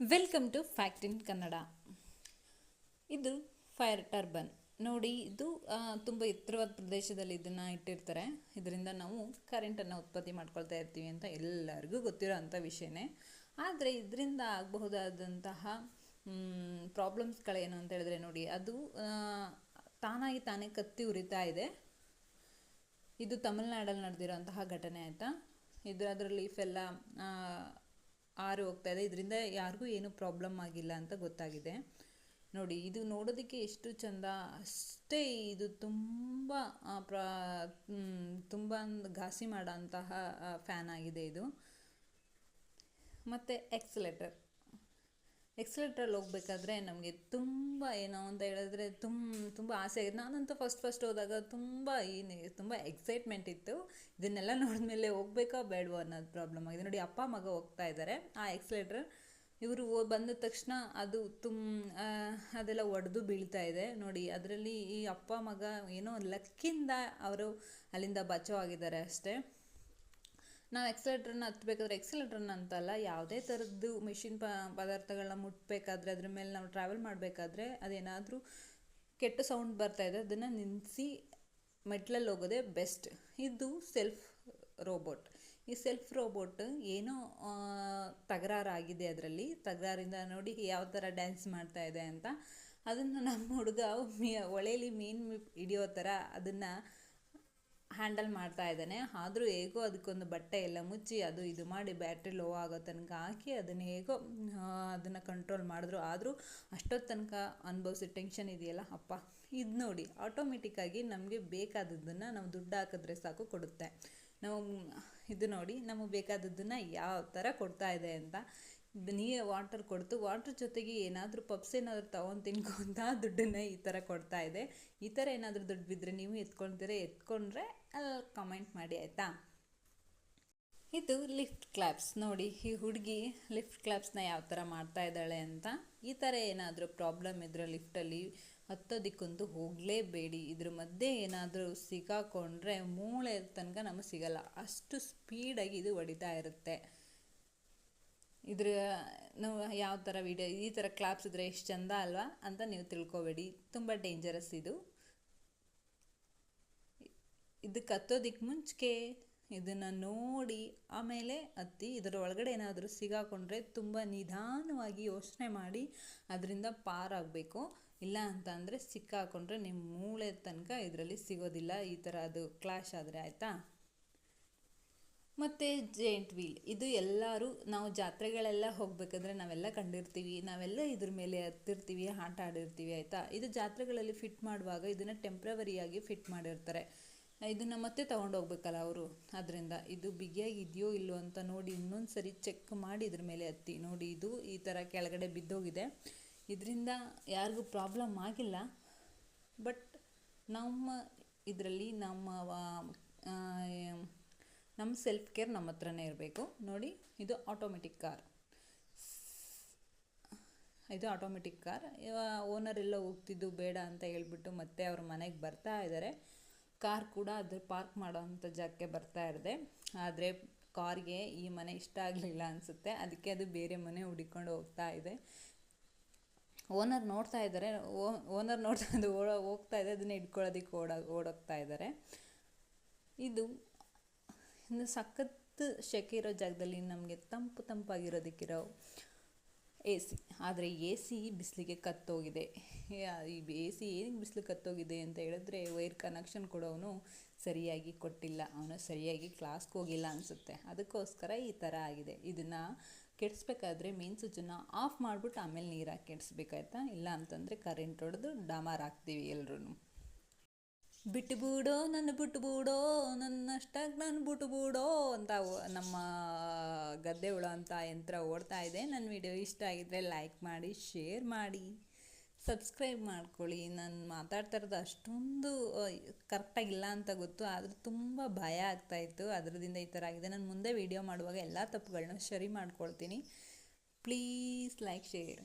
Welcome to fact in Kannada ಇದು fire turban ನೋಡಿ, ಇದು ತುಂಬ ಎತ್ತರವಾದ ಪ್ರದೇಶದಲ್ಲಿ ಇದನ್ನು ಇಟ್ಟಿರ್ತಾರೆ. ಇದರಿಂದ ನಾವು ಕರೆಂಟನ್ನು ಉತ್ಪತ್ತಿ ಮಾಡ್ಕೊಳ್ತಾ ಇರ್ತೀವಿ ಅಂತ ಎಲ್ಲರಿಗೂ ಗೊತ್ತಿರೋ ಅಂಥ ವಿಷಯನೇ. ಆದರೆ ಇದರಿಂದ ಆಗಬಹುದಾದಂತಹ ಪ್ರಾಬ್ಲಮ್ಸ್ಗಳೇನು ಅಂತ ಹೇಳಿದ್ರೆ ನೋಡಿ, ಅದು ತಾನಾಗಿ ತಾನೇ ಕತ್ತಿ ಉರಿತಾ ಇದೆ. ಇದು ತಮಿಳ್ನಾಡಲ್ಲಿ ನಡೆದಿರೋಂತಹ ಘಟನೆ ಆಯಿತಾ. ಇದು ಅದರಲ್ಲಿ ಫೆಲ್ಲ ಆರಿ ಹೋಗ್ತಾ ಇದೆ. ಇದರಿಂದ ಯಾರಿಗೂ ಏನು ಪ್ರಾಬ್ಲಮ್ ಆಗಿಲ್ಲ ಅಂತ ಗೊತ್ತಾಗಿದೆ. ನೋಡಿ, ಇದು ನೋಡೋದಕ್ಕೆ ಎಷ್ಟು ಚಂದ, ಅಷ್ಟೇ ಇದು ತುಂಬ ಪ್ರಾ ತುಂಬ ಘಾಸಿ ಮಾಡೋಂತಹ ಫ್ಯಾನ್ ಆಗಿದೆ ಇದು. ಮತ್ತು ಎಕ್ಸಲೇಟರ್ ಎಕ್ಸಲೇಟ್ರಲ್ಲಿ ಹೋಗ್ಬೇಕಾದ್ರೆ ನಮಗೆ ತುಂಬ ಏನೋ ಅಂತ ಹೇಳಿದ್ರೆ ತುಂಬ ತುಂಬ ಆಸೆ ಆಗಿದೆ ನಾನಂತೂ ಫಸ್ಟ್ ಫಸ್ಟ್ ಹೋದಾಗ ತುಂಬ ಏನು, ತುಂಬ ಎಕ್ಸೈಟ್ಮೆಂಟ್ ಇತ್ತು. ಇದನ್ನೆಲ್ಲ ನೋಡಿದ್ಮೇಲೆ ಹೋಗ್ಬೇಕಾ ಬೇಡವೋ ಅನ್ನೋದು ಪ್ರಾಬ್ಲಮ್ ಆಗಿದೆ. ನೋಡಿ, ಅಪ್ಪ, ಮಗ ಹೋಗ್ತಾ ಇದ್ದಾರೆ. ಆ ಎಕ್ಸಲೇಟ್ರ್ ಇವರು ಬಂದ ತಕ್ಷಣ ಅದು ತುಮ್ ಅದೆಲ್ಲ ಒಡೆದು ಬೀಳ್ತಾ ಇದೆ. ನೋಡಿ, ಅದರಲ್ಲಿ ಈ ಅಪ್ಪ, ಮಗ ಏನೋ ಲಕ್ಕಿಂದ ಅವರು ಅಲ್ಲಿಂದ ಬಚಾವ್ ಆಗಿದ್ದಾರೆ ಅಷ್ಟೇ. ನಾವು ಎಕ್ಸಲೇಟ್ರನ್ನ ಹತ್ಬೇಕಾದ್ರೆ ಎಕ್ಸಲೇಟ್ರನ್ನ ಅಂತಲ್ಲ, ಯಾವುದೇ ಥರದ್ದು ಮಿಷಿನ್ ಪ ಪದಾರ್ಥಗಳನ್ನ ಮುಟ್ಬೇಕಾದ್ರೆ, ಅದ್ರ ಮೇಲೆ ನಾವು ಟ್ರಾವೆಲ್ ಮಾಡಬೇಕಾದ್ರೆ ಅದೇನಾದರೂ ಕೆಟ್ಟ ಸೌಂಡ್ ಬರ್ತಾ ಇದೆ, ಅದನ್ನು ನಿಲ್ಲಿಸಿ ಮೆಟ್ಲಲ್ಲಿ ಹೋಗೋದೇ ಬೆಸ್ಟ್ ಇದು ಸೆಲ್ಫ್ ರೋಬೋಟ್ ಈ ಸೆಲ್ಫ್ ರೋಬೋಟ್ ಏನೋ ತಗರಾರಾಗಿದೆ ಅದರಲ್ಲಿ. ತಕರಾರಿಂದ ನೋಡಿ ಯಾವ ಥರ ಡ್ಯಾನ್ಸ್ ಮಾಡ್ತಾ ಇದೆ ಅಂತ. ಅದನ್ನು ನಮ್ಮ ಹುಡುಗ ಮೀ ಹೊಳೇಲಿ ಮೀನು ಹಿಡಿಯೋ ಥರ ಅದನ್ನು ಹ್ಯಾಂಡಲ್ ಮಾಡ್ತಾ ಇದ್ದಾನೆ. ಆದರೂ ಹೇಗೋ ಅದಕ್ಕೊಂದು ಬಟ್ಟೆ ಎಲ್ಲ ಮುಚ್ಚಿ ಅದು ಇದು ಮಾಡಿ ಬ್ಯಾಟ್ರಿ ಲೋ ಆಗೋ ತನಕ ಹಾಕಿ ಅದನ್ನು ಹೇಗೋ ಅದನ್ನು ಕಂಟ್ರೋಲ್ ಮಾಡಿದ್ರು. ಆದರೂ ಅಷ್ಟೊತ್ತು ತನಕ ಅನುಭವಿಸೋ ಟೆನ್ಷನ್ ಇದೆಯಲ್ಲ, ಅಪ್ಪ. ಇದು ನೋಡಿ ಆಟೋಮೆಟಿಕ್ಕಾಗಿ ನಮಗೆ ಬೇಕಾದದ್ದನ್ನು ನಾವು ದುಡ್ಡು ಹಾಕಿದ್ರೆ ಸಾಕು ಕೊಡುತ್ತೆ. ನಾವು, ಇದು ನೋಡಿ, ನಮಗೆ ಬೇಕಾದದ್ದನ್ನು ಯಾವ ಥರ ಕೊಡ್ತಾ ಇದೆ ಅಂತ ನೀ ವಾಟರ್ ಕೊಡ್ತು. ವಾಟ್ರ್ ಜೊತೆಗೆ ಏನಾದರೂ ಪಪ್ಸ್ ಏನಾದರೂ ತಗೊಂಡು ತಿನ್ಕೊಂತ ದುಡ್ಡನ್ನ ಈ ಥರ ಕೊಡ್ತಾ ಇದೆ. ಈ ಥರ ಏನಾದರೂ ದುಡ್ಡು ಬಿದ್ದರೆ ನೀವು ಎತ್ಕೊಳ್ತೀರ ಎತ್ಕೊಂಡ್ರೆ ಕಮೆಂಟ್ ಮಾಡಿ, ಆಯಿತಾ? ಇದು ಲಿಫ್ಟ್ ಕ್ಲಾಪ್ಸ್ ನೋಡಿ, ಈ ಹುಡುಗಿ ಲಿಫ್ಟ್ ಕ್ಲಾಪ್ಸ್ನ ಯಾವ ಥರ ಮಾಡ್ತಾ ಇದ್ದಾಳೆ ಅಂತ. ಈ ಥರ ಏನಾದರೂ ಪ್ರಾಬ್ಲಮ್ ಇದ್ರೆ ಲಿಫ್ಟಲ್ಲಿ ಹತ್ತೋದಿಕ್ಕಂತೂ ಹೋಗಲೇಬೇಡಿ. ಇದ್ರ ಮಧ್ಯೆ ಏನಾದರೂ ಸಿಕ್ಕಾಕೊಂಡ್ರೆ ಮೂಳೆ ತನಕ ನಮಗೆ ಸಿಗಲ್ಲ. ಅಷ್ಟು ಸ್ಪೀಡಾಗಿ ಇದು ಹೊಡಿತಾ ಇರುತ್ತೆ. ಇದ್ರ, ನಾವು ಯಾವ ಥರ ವಿಡಿಯೋ ಈ ಥರ ಕ್ಲಾಪ್ಸ್ ಇದ್ರೆ ಎಷ್ಟು ಚಂದ ಅಲ್ವಾ ಅಂತ ನೀವು ತಿಳ್ಕೊಬೇಡಿ. ತುಂಬ ಡೇಂಜರಸ್ ಇದು. ಇದು ಕತ್ತೋದಿಕ್ಕೆ ಮುಂಚೆ ಇದನ್ನು ನೋಡಿ ಆಮೇಲೆ ಹತ್ತಿ ಇದರ ಒಳಗಡೆ ಏನಾದರೂ ಸಿಗಾಕೊಂಡ್ರೆ ತುಂಬ ನಿಧಾನವಾಗಿ ಯೋಚನೆ ಮಾಡಿ ಅದರಿಂದ ಪಾರಾಗಬೇಕು. ಇಲ್ಲ ಅಂತ ಅಂದರೆ ಸಿಕ್ಕಾಕೊಂಡ್ರೆ ನಿಮ್ಮ ಮೂಳೆ ತನಕ ಇದರಲ್ಲಿ ಸಿಗೋದಿಲ್ಲ. ಈ ಥರ ಅದು ಕ್ಲಾಶ್ ಆದರೆ ಆಯಿತಾ? ಮತ್ತು ಜೇಂಟ್ ವೀಲ್ ಇದು ಎಲ್ಲರೂ ನಾವು ಜಾತ್ರೆಗಳೆಲ್ಲ ಹೋಗಬೇಕಂದ್ರೆ ನಾವೆಲ್ಲ ಕಂಡಿರ್ತೀವಿ. ನಾವೆಲ್ಲ ಇದ್ರ ಮೇಲೆ ಹತ್ತಿರ್ತೀವಿ, ಆಟ ಆಡಿರ್ತೀವಿ, ಆಯಿತಾ? ಇದು ಜಾತ್ರೆಗಳಲ್ಲಿ ಫಿಟ್ ಮಾಡುವಾಗ ಇದನ್ನು ಟೆಂಪ್ರವರಿಯಾಗಿ ಫಿಟ್ ಮಾಡಿರ್ತಾರೆ. ಇದನ್ನು ಮತ್ತೆ ತೊಗೊಂಡು ಹೋಗ್ಬೇಕಲ್ಲ ಅವರು? ಅದರಿಂದ ಇದು ಬಿಗಿಯಾಗಿ ಇದೆಯೋ ಇಲ್ಲೋ ಅಂತ ನೋಡಿ ಇನ್ನೊಂದು ಸರಿ ಚೆಕ್ ಮಾಡಿ ಇದ್ರ ಮೇಲೆ ಹತ್ತಿ. ನೋಡಿ ಇದು ಈ ಥರ ಕೆಳಗಡೆ ಬಿದ್ದೋಗಿದೆ. ಇದರಿಂದ ಯಾರಿಗೂ ಪ್ರಾಬ್ಲಮ್ ಆಗಿಲ್ಲ. ಬಟ್ ನಮ್ಮ ಇದರಲ್ಲಿ ನಮ್ಮ ನಮ್ಮ ಸೆಲ್ಫ್ ಕೇರ್ ನಮ್ಮ ಹತ್ರನೇ ಇರಬೇಕು. ನೋಡಿ, ಇದು ಆಟೋಮೆಟಿಕ್ ಕಾರ್ ಇದು ಆಟೋಮೆಟಿಕ್ ಕಾರ್ ಓನರ್ ಎಲ್ಲ ಹೋಗ್ತಿದ್ದು ಬೇಡ ಅಂತ ಹೇಳ್ಬಿಟ್ಟು ಮತ್ತೆ ಅವ್ರ ಮನೆಗೆ ಬರ್ತಾ ಇದ್ದಾರೆ ಕಾರ್ ಕೂಡ ಅದ್ರ ಪಾರ್ಕ್ ಮಾಡೋವಂಥ ಜಾಗಕ್ಕೆ ಬರ್ತಾ ಇರದೆ. ಆದರೆ ಕಾರ್ಗೆ ಈ ಮನೆ ಇಷ್ಟ ಆಗಲಿಲ್ಲ ಅನಿಸುತ್ತೆ. ಅದಕ್ಕೆ ಅದು ಬೇರೆ ಮನೆ ಹುಡಿಕೊಂಡು ಹೋಗ್ತಾ ಇದೆ. ಓನರ್ ನೋಡ್ತಾ ಇದ್ದಾರೆ ಓನರ್ ನೋಡ್ತಾ ಅದು ಓಡ ಹೋಗ್ತಾ ಇದೆ ಅದನ್ನ ಹಿಡ್ಕೊಳ್ಳೋದಕ್ಕೆ ಓಡ, ಓಡೋಗ್ತಾ ಇದ್ದಾರೆ ಇದು ಇನ್ನು ಸಖತ್ ಸೆಕೆ ಇರೋ ಜಾಗದಲ್ಲಿ ನಮಗೆ ತಂಪು ತಂಪಾಗಿರೋದಕ್ಕಿರೋ ಎ ಸಿ ಆದರೆ ಎ ಸಿ ಬಿಸಿಲಿಗೆ ಕತ್ತೋಗಿದೆ. ಈ ಎ ಸಿ ಏನಕ್ಕೆ ಬಿಸಿಲು ಕತ್ತೋಗಿದೆ ಅಂತ ಹೇಳಿದ್ರೆ ವೈರ್ ಕನೆಕ್ಷನ್ ಕೊಡೋನು ಸರಿಯಾಗಿ ಕೊಟ್ಟಿಲ್ಲ. ಅವನು ಸರಿಯಾಗಿ ಕ್ಲಾಸ್ಗೆ ಹೋಗಿಲ್ಲ ಅನಿಸುತ್ತೆ. ಅದಕ್ಕೋಸ್ಕರ ಈ ಥರ ಆಗಿದೆ. ಇದನ್ನು ಕೆಡಿಸ್ಬೇಕಾದ್ರೆ ಮೇನ್ ಸ್ವಿಚ್ಚನ್ನು ಆಫ್ ಮಾಡಿಬಿಟ್ಟು ಆಮೇಲೆ ನೀರಾಗಿ ಕೆಡಿಸ್ಬೇಕಾಯ್ತಾ? ಇಲ್ಲ ಅಂತಂದರೆ ಕರೆಂಟ್ ಹೊಡೆದು ಡಾಮರ್ ಹಾಕ್ತೀವಿ ಎಲ್ರೂ ಬಿಟ್ಟು ಬಿಡೋ ನನ್ನ ಬಿಟ್ಟು ಬಿಡೋ ನನ್ನಷ್ಟಾಗಿ ನಾನು ಬಿಟ್ಟು ಬಿಡೋ ಅಂತ ನಮ್ಮ ಗದ್ದೆ ಉಳೋ ಅಂತ ಯಂತ್ರ ಓಡ್ತಾ ಇದೆ. ನನ್ನ ವಿಡಿಯೋ ಇಷ್ಟ ಆಗಿದ್ರೆ ಲೈಕ್ ಮಾಡಿ, ಶೇರ್ ಮಾಡಿ, ಸಬ್ಸ್ಕ್ರೈಬ್ ಮಾಡ್ಕೊಳ್ಳಿ. ನಾನು ಮಾತಾಡ್ತಾ ಇರೋದು ಅಷ್ಟೊಂದು ಕರೆಕ್ಟಾಗಿಲ್ಲ ಅಂತ ಗೊತ್ತು. ಆದರೂ ತುಂಬ ಭಯ ಆಗ್ತಾಯಿತ್ತು ಅದರದಿಂದ ಈ ಥರ ಆಗಿದೆ. ನಾನು ಮುಂದೆ ವಿಡಿಯೋ ಮಾಡುವಾಗ ಎಲ್ಲ ತಪ್ಪುಗಳನ್ನ ಸರಿ ಮಾಡ್ಕೊಳ್ತೀನಿ. Please like, share.